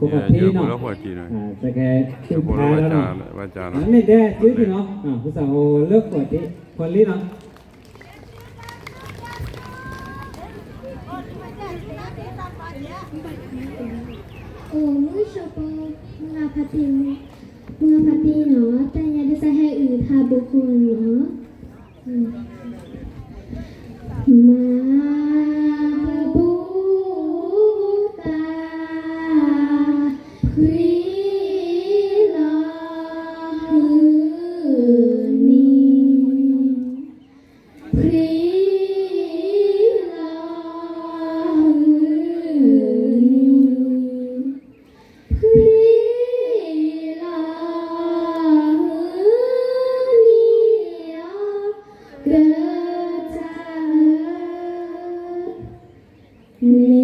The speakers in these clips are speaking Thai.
của Phật thi nó à cái tiếng Thái đó nó hắn này đây thì nó à cái sao lớp của chị phần lý nó ôm nước sôi ngà phạt tiền ngà nó ta nhà đi sai hay ừ bộ quần nó mà Mm-hmm.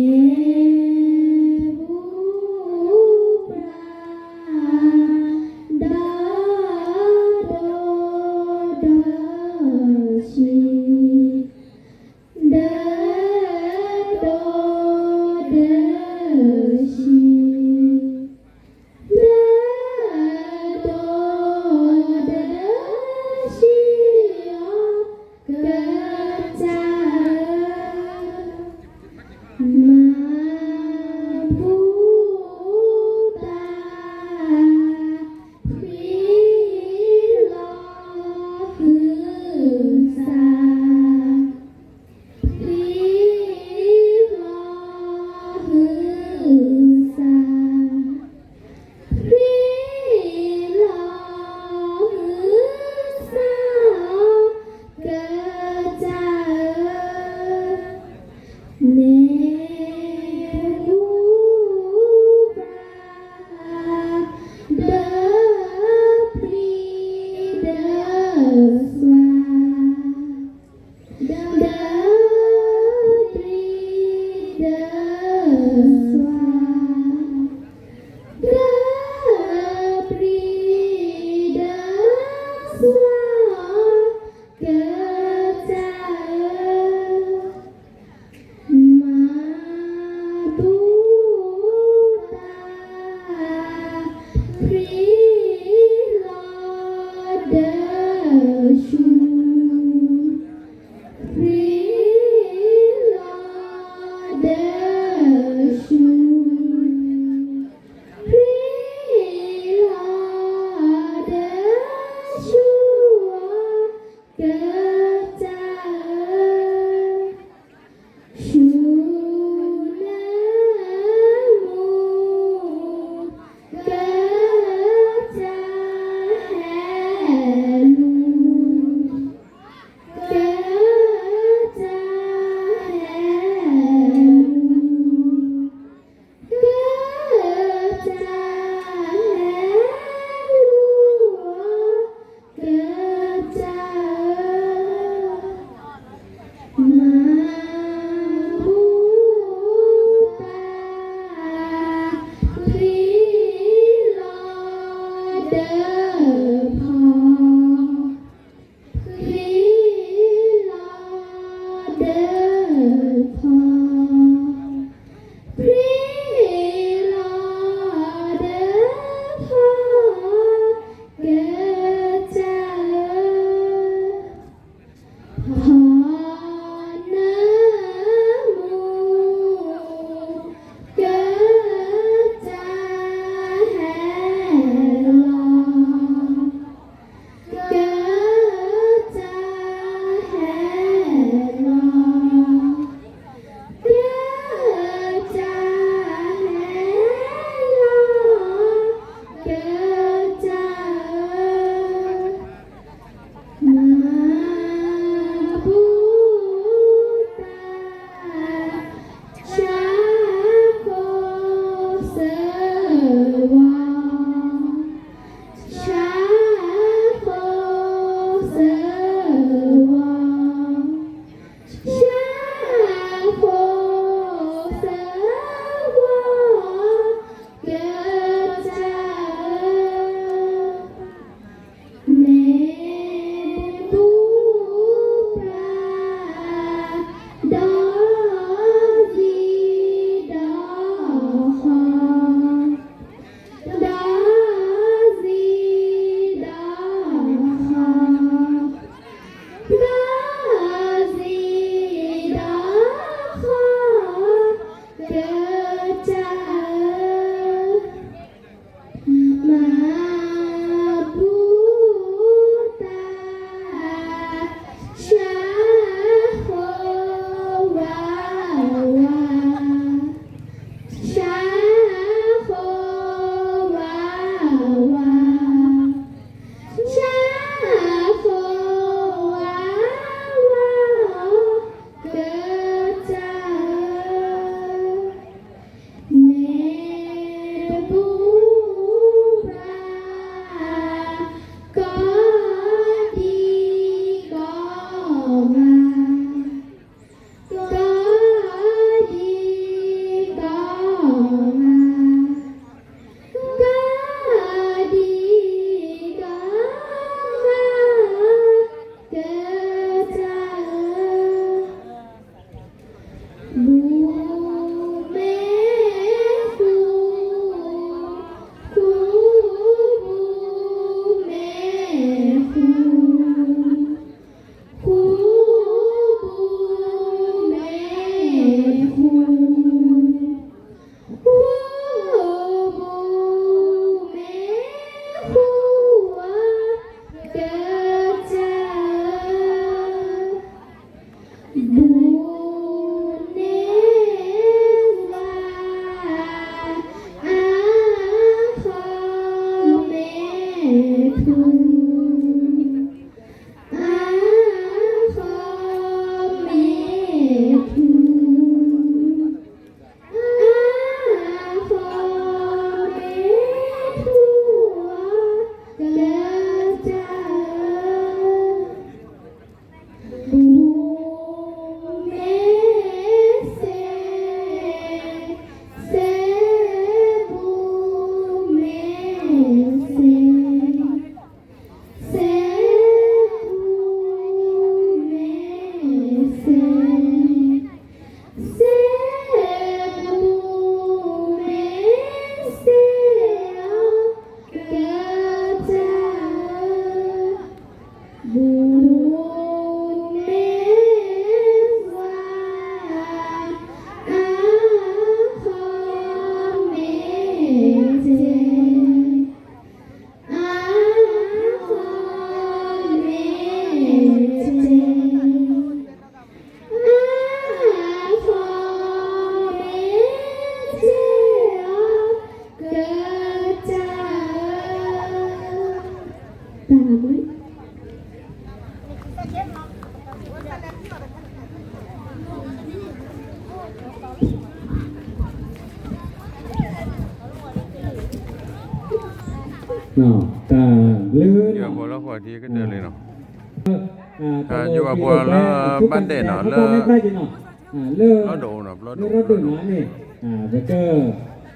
านเด่นเนาะแล้วไม่ค่อยดีเนาะอ่าเลิกรถดูเนาะรถเลิดูกรถดูเนาะนี่อ่าเบเกอร์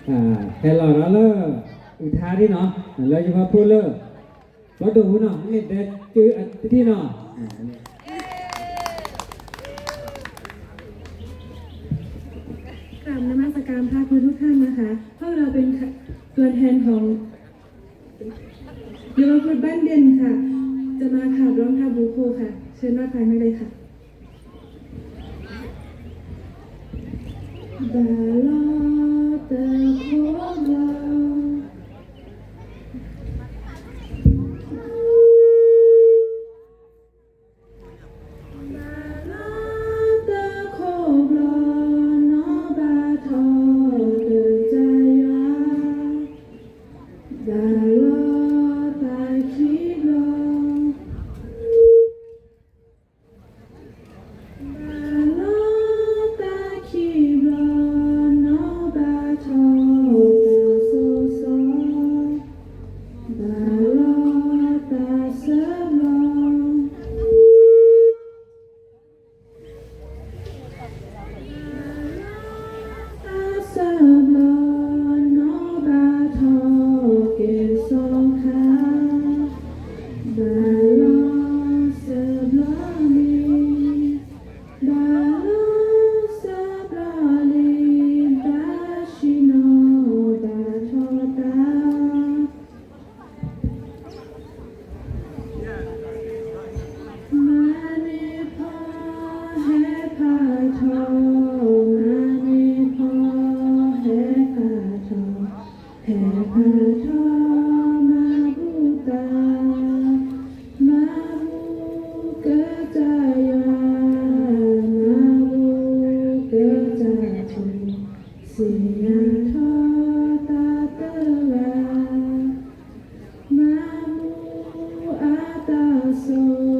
อ่าแฮลล์แล้วเลิกอุทาที่เนาะแล้วอยู่กับผู้เลิกรถดูเนาะนี่เด็ดจื้ออันที่เนาะอ่านี่กราบนมัสการพระคุณทุกท่านนะคะพวกเราเป็นตัวแทนของยูโรฟุตบ้านเด่นค่ะ จะมาขับร้องทาบูโคค่ะ เชิญว่าภายในเลยค่ะ บ soon.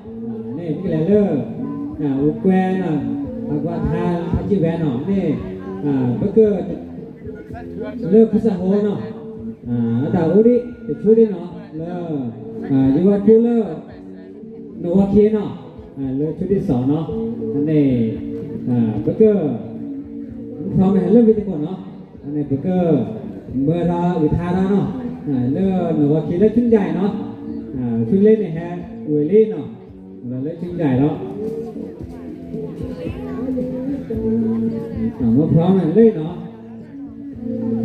นอ่าโอ้ดีเนาะอ่าเมื่อกี้โอ้ดีเลิกโยกพูดเนาะเลิกน้องแดนเนาะอ่าชุดใหญ่เนาะอ่าวิดาวิทาวิดาพวกเป็นแลเลอร์อุกแวเนาะอุกแววิดาอ่าพักวาทานาะกวาทาวิดาแลเลอร์อ่าจิเวทัจิเวเนาอ่านี่พวกแลเลอร์อ่าอุกแวเนาะพักวาทาทัจิเวเนาะนี่อ่าเบเกอร์เลิกภาษาโฮเนาะอ่าดาวดิจะช่วยได้เนาะเลิกอ่ายูว่าพูเลอร์โนวาเคียเนาะอ่าเลือกชุดที่สองเนาะอันนี้อ่าเบเกอร์พร้อมไหมเริ่มวิธีก่อนเนาะอันนี้เบเกอร์เบอร์ราวิทาราเนาะอ่าเลือกโนวาเคียเลือกชุดใหญ่เนาะอ่าชุดเล่นเนี่ยฮะอุเลี่เนาะ เราเลือกชุดใหญ่เนาะอ่ามาพร้อมไหมเลยเนาะ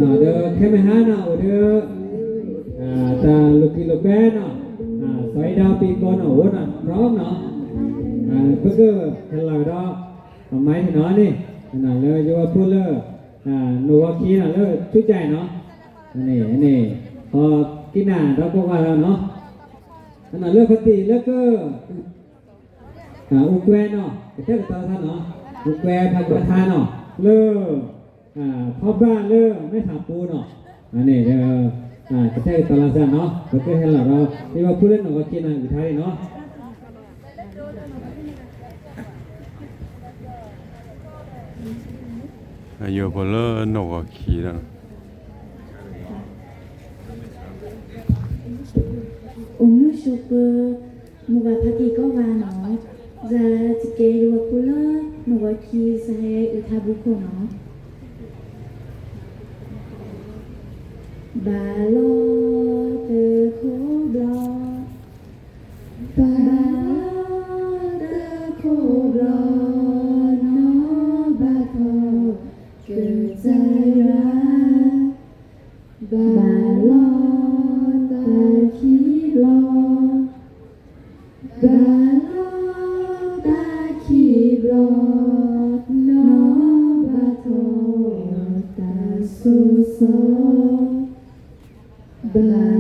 อ่าเดอแค่ไม่ห้าเนาะเดออ่าตาลูกกิโลแปนเนาะอ่าสอยดาวปีก่อนเนาะโอ้น่ะพร้อมเนาะอ่าเพื่อก็เฮลาดอกทำไมที่นาะนี่น่ะเลยโยว่าพูดเลยอ่าโนวาคีน่ะเลยชุดใหญ่เนาะอันนี้อันนี้พอกินหน้าเราก็ว่าแล้วเนาะอันนั้นเลือกปฏิเลือกก็ อ่าอุกแกเนาะเจ้าตัวท่านเนาะอุกแกพันประธานเนาะเลิกอ่าพ่อบ้านเลิกไม่ถามปูเนาะอันนี้เดี๋ออ่าเจ้าตัวละซะเนาะก็คือให้เราเราที่ว่าผู้เล่นเนาก็กินอะอยยเนาะอายู่บนเล่นนกขี่นะองค์นุชุปมุกาพติก็วาเนาะ za tike wakula nwaki sahe utabuko no balo belas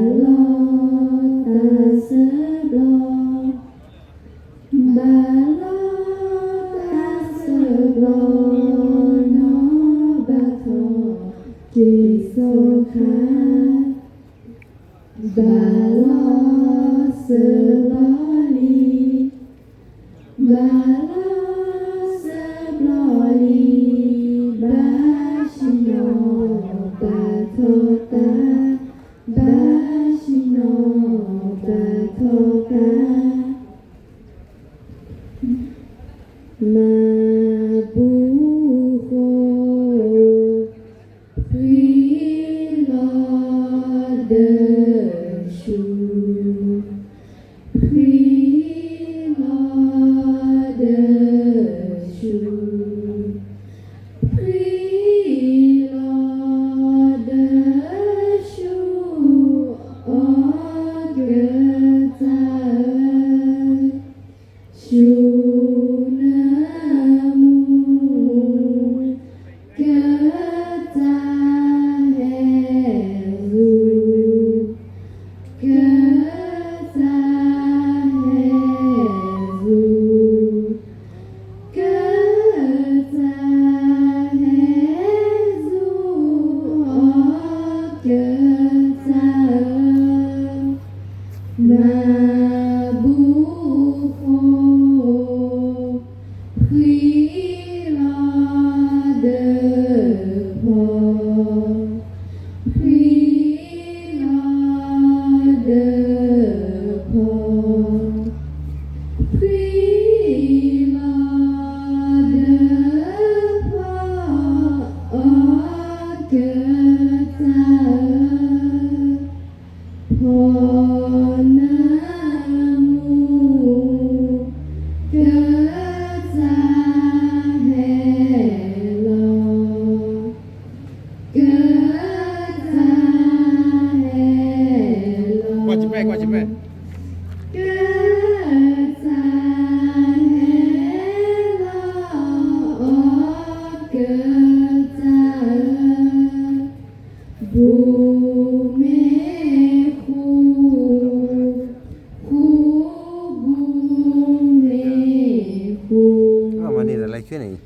Lake Winnie.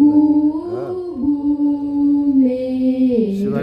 Oh. Sur la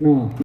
อยู่หั